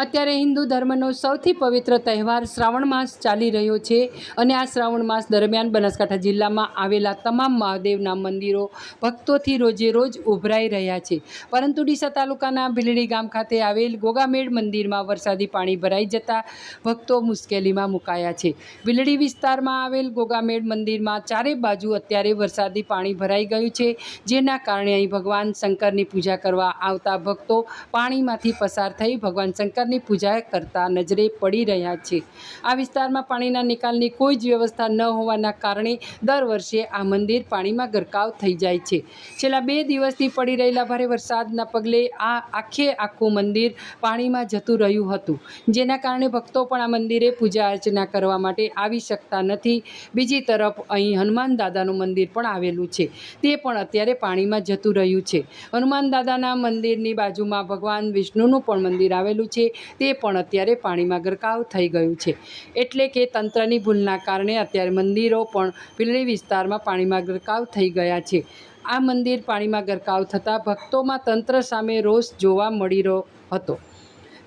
અત્યારે હિન્દુ ધર્મનો સૌથી પવિત્ર તહેવાર શ્રાવણ માસ ચાલી રહ્યો છે અને આ શ્રાવણ માસ દરમિયાન બનાસકાંઠા જિલ્લામાં આવેલા તમામ મહાદેવના મંદિરો ભક્તોથી રોજે રોજ ઉભરાઈ રહ્યા છે. પરંતુ ડીસા તાલુકાના ભીલડી ગામ ખાતે આવેલ ગોગામેડ મંદિરમાં વરસાદી પાણી ભરાઈ જતા ભક્તો મુશ્કેલીમાં મુકાયા છે. ભીલડી વિસ્તારમાં આવેલ ગોગામેડ મંદિરમાં ચારે બાજુ અત્યારે વરસાદી પાણી ભરાઈ ગયું છે, જેના કારણે અહીં ભગવાન શંકરની પૂજા કરવા આવતા ભક્તો પાણીમાંથી પસાર થઈ ભગવાન શંકરની પૂજા કરતા નજરે પડી રહ્યા છે. આ વિસ્તારમાં પાણીના નિકાલની કોઈ જ વ્યવસ્થા ન હોવાના કારણે દર વર્ષે આ મંદિર પાણીમાં ગરકાવ થઈ જાય છે. છેલ્લા બે દિવસથી પડી રહેલા ભારે વરસાદના પગલે આ આખે આખું મંદિર પાણીમાં જતું રહ્યું હતું. જેના કારણે ભક્તો પણ આ મંદિરે પૂજા અર્ચના કરવા માટે આવી શકતા નથી. બીજી તરફ અહીં હનુમાન દાદાનું મંદિર પણ આવેલું છે. તે પણ અત્યારે પાણીમાં જતું રહ્યું છે. હનુમાન દાદાના મંદિરની બાજુમાં ભગવાન વિષ્ણુનું પણ મંદિર આવેલું છે. તે પણ અત્યારે પાણીમાં ગરકાવ થઈ ગયું છે. એટલે કે તંત્રની ભૂલના કારણે અત્યારે મંદિરો પણ પીલડી વિસ્તારમાં પાણીમાં ગરકાવ થઈ ગયા છે. આ મંદિર પાણીમાં ગરકાવ થતાં ભક્તોમાં તંત્ર સામે રોષ જોવા મળી રહ્યો હતો.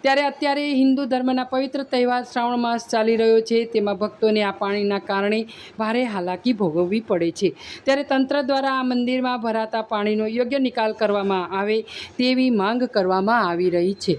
ત્યારે અત્યારે હિન્દુ ધર્મના પવિત્ર તહેવાર શ્રાવણ માસ ચાલી રહ્યો છે. તેમાં ભક્તોને આ પાણીના કારણે ભારે હાલાકી ભોગવવી પડે છે. ત્યારે તંત્ર દ્વારા આ મંદિરમાં ભરાતા પાણીનો યોગ્ય નિકાલ કરવામાં આવે તેવી માંગ કરવામાં આવી રહી છે.